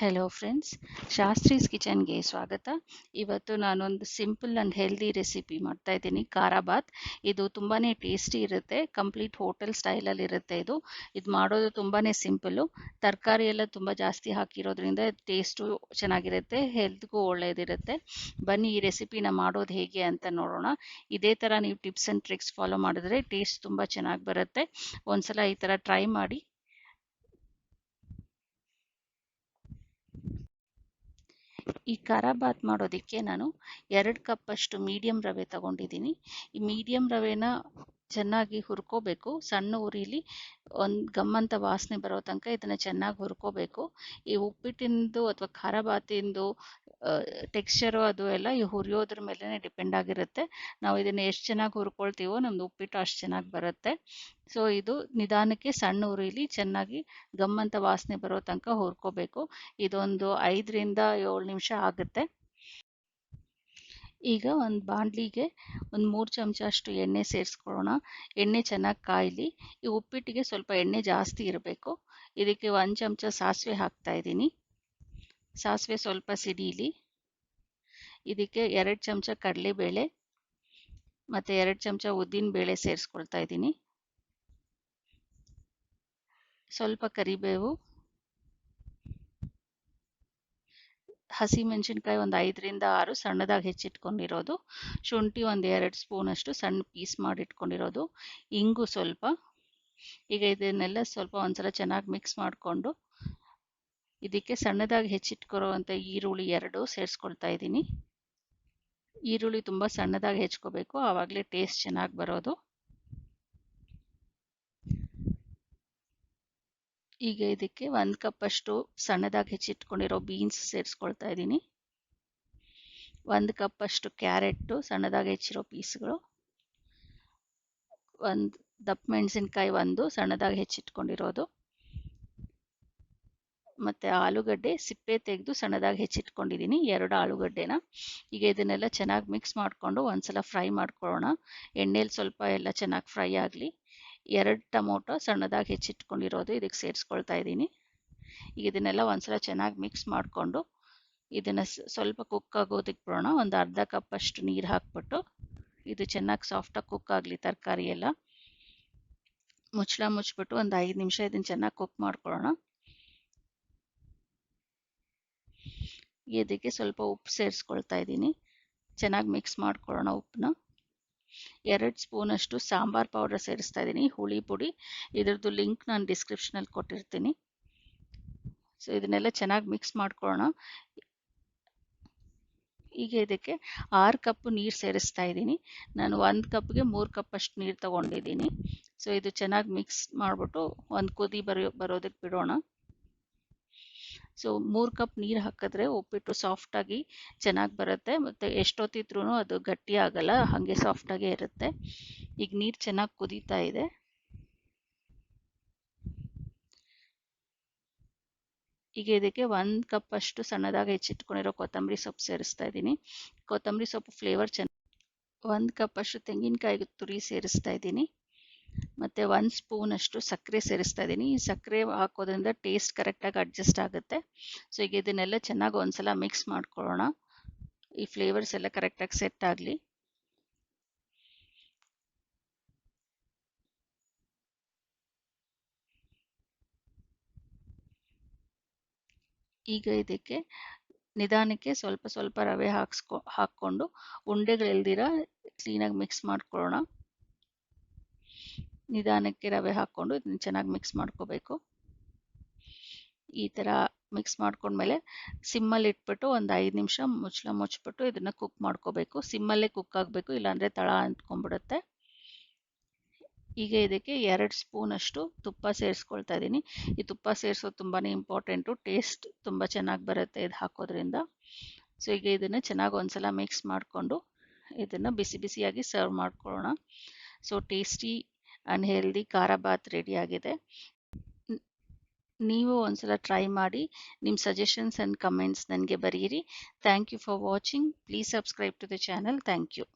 Hello friends Shastri's ಕಿಚನ್ಗೆ ಸ್ವಾಗತ. ಇವತ್ತು ನಾನೊಂದು ಸಿಂಪಲ್ ಆ್ಯಂಡ್ ಹೆಲ್ದಿ ರೆಸಿಪಿ ಮಾಡ್ತಾ ಇದ್ದೀನಿ. ಖಾರಾಬಾತ್ ಇದು ತುಂಬಾ ಟೇಸ್ಟಿ ಇರುತ್ತೆ. ಕಂಪ್ಲೀಟ್ ಹೋಟೆಲ್ ಸ್ಟೈಲಲ್ಲಿ ಇರುತ್ತೆ ಇದು. ಇದು ಮಾಡೋದು ತುಂಬಾ ಸಿಂಪಲ್ಲು ತರಕಾರಿ ಎಲ್ಲ ತುಂಬ ಜಾಸ್ತಿ ಹಾಕಿರೋದ್ರಿಂದ ಟೇಸ್ಟು ಚೆನ್ನಾಗಿರುತ್ತೆ. ಹೆಲ್ತ್ಗೂ ಒಳ್ಳೆಯದಿರುತ್ತೆ ಬನ್ನಿ, ಈ ರೆಸಿಪಿನ ಮಾಡೋದು ಹೇಗೆ ಅಂತ ನೋಡೋಣ. ಇದೇ ಥರ ನೀವು ಟಿಪ್ಸ್ ಆ್ಯಂಡ್ ಟ್ರಿಕ್ಸ್ ಫಾಲೋ ಮಾಡಿದ್ರೆ ಟೇಸ್ಟ್ ತುಂಬ ಚೆನ್ನಾಗಿ ಬರುತ್ತೆ. ಒಂದ್ಸಲ ಈ ಥರ ಟ್ರೈ ಮಾಡಿ. ಈ ಖಾರ ಬಾತ್ ಮಾಡೋದಕ್ಕೆ ನಾನು ಎರಡು ಕಪ್ಪಷ್ಟು ಮೀಡಿಯಂ ರವೆ ತಗೊಂಡಿದ್ದೀನಿ. ಈ ಮೀಡಿಯಂ ರವೆನ ಚೆನ್ನಾಗಿ ಹುರ್ಕೋಬೇಕು. ಸಣ್ಣ ಉರಿಲಿ ಒಂದು ಗಮ್ಮಂತ ವಾಸನೆ ಬರೋ ತನಕ ಇದನ್ನು ಚೆನ್ನಾಗಿ ಹುರ್ಕೋಬೇಕು. ಈ ಉಪ್ಪಿಟ್ಟಿಂದು ಅಥವಾ ಖಾರ ಬಾತಿಂದು ಟೆಕ್ಸ್ಚರು ಅದು ಎಲ್ಲ ಈ ಹುರಿಯೋದ್ರ ಮೇಲೆ ಡಿಪೆಂಡ್ ಆಗಿರುತ್ತೆ. ನಾವು ಇದನ್ನು ಎಷ್ಟು ಚೆನ್ನಾಗಿ ಹುರ್ಕೊಳ್ತೀವೋ ನಮ್ದು ಉಪ್ಪಿಟ್ಟು ಅಷ್ಟು ಚೆನ್ನಾಗಿ ಬರುತ್ತೆ. ಸೊ ಇದು ನಿಧಾನಕ್ಕೆ ಸಣ್ಣ ಉರಿಲಿ ಚೆನ್ನಾಗಿ ಗಮ್ಮಂತ ವಾಸನೆ ಬರೋ ತನಕ ಹುರ್ಕೋಬೇಕು. ಇದೊಂದು ಐದರಿಂದ ಏಳು ನಿಮಿಷ ಆಗುತ್ತೆ. ಈಗ ಒಂದು ಬಾಣಲಿಗೆ ಒಂದು ಮೂರು ಚಮಚ ಅಷ್ಟು ಎಣ್ಣೆ ಸೇರಿಸ್ಕೊಳ್ಳೋಣ. ಎಣ್ಣೆ ಚೆನ್ನಾಗಿ ಕಾಯಲಿ. ಈ ಉಪ್ಪಿಟ್ಟಿಗೆ ಸ್ವಲ್ಪ ಎಣ್ಣೆ ಜಾಸ್ತಿ ಇರಬೇಕು. ಇದಕ್ಕೆ ಒಂದು ಚಮಚ ಸಾಸಿವೆ ಹಾಕ್ತಾ ಇದ್ದೀನಿ ಸಾಸಿವೆ ಸ್ವಲ್ಪ ಸಿಡೀಲಿ. ಇದಕ್ಕೆ ಎರಡು ಚಮಚ ಕಡಲೆಬೇಳೆ ಮತ್ತು ಎರಡು ಚಮಚ ಉದ್ದಿನ ಬೇಳೆ ಸೇರಿಸ್ಕೊಳ್ತಾ ಇದ್ದೀನಿ. ಸ್ವಲ್ಪ ಕರಿಬೇವು. ಹಸಿ ಮೆಣಸಿನ್ಕಾಯಿ ಒಂದು ಐದರಿಂದ ಆರು ಸಣ್ಣದಾಗಿ ಹೆಚ್ಚಿಟ್ಕೊಂಡಿರೋದು. ಶುಂಠಿ ಒಂದು ಎರಡು ಸ್ಪೂನಷ್ಟು ಸಣ್ಣ ಪೀಸ್ ಮಾಡಿಟ್ಕೊಂಡಿರೋದು. ಇಂಗು ಸ್ವಲ್ಪ. ಈಗ ಇದನ್ನೆಲ್ಲ ಸ್ವಲ್ಪ ಒಂದ್ಸಲ ಚೆನ್ನಾಗಿ ಮಿಕ್ಸ್ ಮಾಡಿಕೊಂಡು ಇದಕ್ಕೆ ಸಣ್ಣದಾಗಿ ಹೆಚ್ಚಿಟ್ಕೊರೋವಂಥ ಈರುಳ್ಳಿ ಎರಡು ಸೇರಿಸ್ಕೊಳ್ತಾ ಇದ್ದೀನಿ. ಈರುಳ್ಳಿ ತುಂಬ ಸಣ್ಣದಾಗಿ ಹೆಚ್ಕೋಬೇಕು. ಆವಾಗಲೇ ಟೇಸ್ಟ್ ಚೆನ್ನಾಗಿ ಬರೋದು. ಈಗ ಇದಕ್ಕೆ ಒಂದು ಕಪ್ಪಷ್ಟು ಸಣ್ಣದಾಗಿ ಹೆಚ್ಚಿಟ್ಕೊಂಡಿರೋ ಬೀನ್ಸ್ ಸೇರಿಸ್ಕೊಳ್ತಾ ಇದ್ದೀನಿ. ಒಂದು ಕಪ್ಪಷ್ಟು ಕ್ಯಾರೆಟ್ಟು ಸಣ್ಣದಾಗಿ ಹೆಚ್ಚಿರೋ ಪೀಸ್ಗಳು. ಒಂದು ದಪ್ಪ ಮೆಣಸಿನ್ಕಾಯಿ ಒಂದು ಸಣ್ಣದಾಗಿ ಹೆಚ್ಚಿಟ್ಕೊಂಡಿರೋದು. ಮತ್ತು ಆಲೂಗಡ್ಡೆ ಸಿಪ್ಪೆ ತೆಗೆದು ಸಣ್ಣದಾಗಿ ಹೆಚ್ಚಿಟ್ಕೊಂಡಿದ್ದೀನಿ, ಎರಡು ಆಲೂಗಡ್ಡೆನ. ಈಗ ಇದನ್ನೆಲ್ಲ ಚೆನ್ನಾಗಿ ಮಿಕ್ಸ್ ಮಾಡಿಕೊಂಡು ಒಂದ್ಸಲ ಫ್ರೈ ಮಾಡ್ಕೊಳ್ಳೋಣ. ಎಣ್ಣೆಲಿ ಸ್ವಲ್ಪ ಎಲ್ಲ ಚೆನ್ನಾಗಿ ಫ್ರೈ ಆಗಲಿ. ಎರಡು ಟೊಮೊಟೊ ಸಣ್ಣದಾಗಿ ಹೆಚ್ಚಿಟ್ಕೊಂಡಿರೋದು ಇದಕ್ಕೆ ಸೇರಿಸ್ಕೊಳ್ತಾ ಇದ್ದೀನಿ. ಈಗ ಇದನ್ನೆಲ್ಲ ಒಂದ್ಸಲ ಚೆನ್ನಾಗಿ ಮಿಕ್ಸ್ ಮಾಡಿಕೊಂಡು ಇದನ್ನು ಸ್ವಲ್ಪ ಕುಕ್ ಆಗೋದಕ್ಕೆ ಬಿಡೋಣ. ಒಂದು ಅರ್ಧ ಕಪ್ಪಷ್ಟು ನೀರು ಹಾಕ್ಬಿಟ್ಟು ಇದು ಚೆನ್ನಾಗಿ ಸಾಫ್ಟಾಗಿ ಕುಕ್ ಆಗಲಿ ತರಕಾರಿ ಎಲ್ಲ. ಮುಚ್ಚಳ ಮುಚ್ಚಿಬಿಟ್ಟು ಒಂದು ಐದು ನಿಮಿಷ ಇದನ್ನು ಚೆನ್ನಾಗಿ ಕುಕ್ ಮಾಡ್ಕೊಳ್ಳೋಣ. ಇದಕ್ಕೆ ಸ್ವಲ್ಪ ಉಪ್ಪು ಸೇರಿಸ್ಕೊಳ್ತಾ ಇದ್ದೀನಿ. ಚೆನ್ನಾಗಿ ಮಿಕ್ಸ್ ಮಾಡ್ಕೊಳ್ಳೋಣ ಉಪ್ಪನ್ನ. ಎರಡು ಸ್ಪೂನಷ್ಟು ಸಾಂಬಾರ್ ಪೌಡರ್ ಸೇರಿಸ್ತಾ ಇದ್ದೀನಿ, ಹುಳಿ ಪುಡಿ. ಇದರದ್ದು ಲಿಂಕ್ ನಾನು ಡಿಸ್ಕ್ರಿಪ್ಷನಲ್ಲಿ ಕೊಟ್ಟಿರ್ತೀನಿ. ಸೊ ಇದನ್ನೆಲ್ಲ ಚೆನ್ನಾಗಿ ಮಿಕ್ಸ್ ಮಾಡ್ಕೊಳ್ಳೋಣ. ಈಗ ಇದಕ್ಕೆ ಆರು ಕಪ್ ನೀರು ಸೇರಿಸ್ತಾ ಇದ್ದೀನಿ. ನಾನು ಒಂದು ಕಪ್ಗೆ ಮೂರು ಕಪ್ ಅಷ್ಟು ನೀರು ತಗೊಂಡಿದ್ದೀನಿ. ಸೊ ಇದು ಚೆನ್ನಾಗಿ ಮಿಕ್ಸ್ ಮಾಡಿಬಿಟ್ಟು ಒಂದು ಕುದಿ ಬರೋ, ಬರೋದಕ್ಕೆ ಬಿಡೋಣ. ಸೊ ಮೂರು ಕಪ್ ನೀರು ಹಾಕಿದ್ರೆ ಉಪ್ಪಿಟ್ಟು ಸಾಫ್ಟಾಗಿ ಚೆನ್ನಾಗಿ ಬರುತ್ತೆ. ಮತ್ತು ಎಷ್ಟೊತ್ತಿದ್ರೂ ಅದು ಗಟ್ಟಿ ಆಗಲ್ಲ, ಹಾಗೆ ಸಾಫ್ಟಾಗೇ ಇರುತ್ತೆ. ಈಗ ನೀರು ಚೆನ್ನಾಗಿ ಕುದೀತಾ ಇದೆ. ಈಗ ಇದಕ್ಕೆ ಒಂದು ಕಪ್ ಅಷ್ಟು ಸಣ್ಣದಾಗಿ ಹೆಚ್ಚಿಟ್ಕೊಂಡಿರೋ ಕೊತ್ತಂಬರಿ ಸೊಪ್ಪು ಸೇರಿಸ್ತಾ ಇದ್ದೀನಿ. ಕೊತ್ತಂಬರಿ ಸೊಪ್ಪು ಫ್ಲೇವರ್ ಚೆನ್ನ ಒಂದು ಕಪ್ ಅಷ್ಟು ತೆಂಗಿನಕಾಯಿ ತುರಿ ಸೇರಿಸ್ತಾ ಇದ್ದೀನಿ. ಮತ್ತು ಒಂದು ಸ್ಪೂನಷ್ಟು ಸಕ್ಕರೆ ಸೇರಿಸ್ತಾ ಇದ್ದೀನಿ. ಈ ಸಕ್ಕರೆ ಹಾಕೋದ್ರಿಂದ ಟೇಸ್ಟ್ ಕರೆಕ್ಟಾಗಿ ಅಡ್ಜಸ್ಟ್ ಆಗುತ್ತೆ. ಸೊ ಈಗ ಇದನ್ನೆಲ್ಲ ಚೆನ್ನಾಗಿ ಒಂದ್ಸಲ ಮಿಕ್ಸ್ ಮಾಡ್ಕೊಳ್ಳೋಣ. ಈ ಫ್ಲೇವರ್ಸ್ ಎಲ್ಲ ಕರೆಕ್ಟಾಗಿ ಸೆಟ್ ಆಗಲಿ. ಈಗ ಇದಕ್ಕೆ ನಿಧಾನಕ್ಕೆ ಸ್ವಲ್ಪ ಸ್ವಲ್ಪ ರವೆ ಹಾಕ್ಸ್ಕೊ, ಹಾಕ್ಕೊಂಡು ಉಂಡೆಗಳಿಲ್ದಿರ ಕ್ಲೀನಾಗಿ ಮಿಕ್ಸ್ ಮಾಡ್ಕೊಳ್ಳೋಣ. ನಿಧಾನಕ್ಕೆ ರವೆ ಹಾಕ್ಕೊಂಡು ಇದನ್ನ ಚೆನ್ನಾಗಿ ಮಿಕ್ಸ್ ಮಾಡ್ಕೋಬೇಕು. ಈ ಥರ ಮಿಕ್ಸ್ ಮಾಡ್ಕೊಂಡ್ಮೇಲೆ ಸಿಮ್ಮಲ್ಲಿ ಇಟ್ಬಿಟ್ಟು ಒಂದು ಐದು ನಿಮಿಷ ಮುಚ್ಚಳ ಮುಚ್ಚಿಬಿಟ್ಟು ಇದನ್ನು ಕುಕ್ ಮಾಡ್ಕೋಬೇಕು. ಸಿಮ್ಮಲ್ಲೇ ಕುಕ್ ಆಗಬೇಕು, ಇಲ್ಲಾಂದರೆ ತಳ ಅಂಟ್ಕೊಂಡ್ಬಿಡುತ್ತೆ ಈಗ ಇದಕ್ಕೆ ಎರಡು ಸ್ಪೂನಷ್ಟು ತುಪ್ಪ ಸೇರಿಸ್ಕೊಳ್ತಾ ಇದ್ದೀನಿ ಈ ತುಪ್ಪ ಸೇರಿಸೋದು ತುಂಬಾ ಇಂಪಾರ್ಟೆಂಟು ಟೇಸ್ಟ್ ತುಂಬ ಚೆನ್ನಾಗಿ ಬರುತ್ತೆ ಇದು ಹಾಕೋದ್ರಿಂದ. ಸೊ ಈಗ ಇದನ್ನು ಚೆನ್ನಾಗಿ ಒಂದ್ಸಲ ಮಿಕ್ಸ್ ಮಾಡಿಕೊಂಡು ಇದನ್ನು ಬಿಸಿ ಬಿಸಿಯಾಗಿ ಸರ್ವ್ ಮಾಡ್ಕೊಳ್ಳೋಣ. ಸೊ ಟೇಸ್ಟಿ ಆ್ಯಂಡ್ ಹೆಲ್ದಿ ಖಾರ ಬಾತ್ ರೆಡಿ ಆಗಿದೆ. ನೀವು ಒಂದ್ಸಲ ಟ್ರೈ ಮಾಡಿ ನಿಮ್ಮ ಸಜೆಷನ್ಸ್ ಆ್ಯಂಡ್ ಕಮೆಂಟ್ಸ್ ನನಗೆ ಬರೀರಿ thank you for watching. Please subscribe to the channel. Thank you.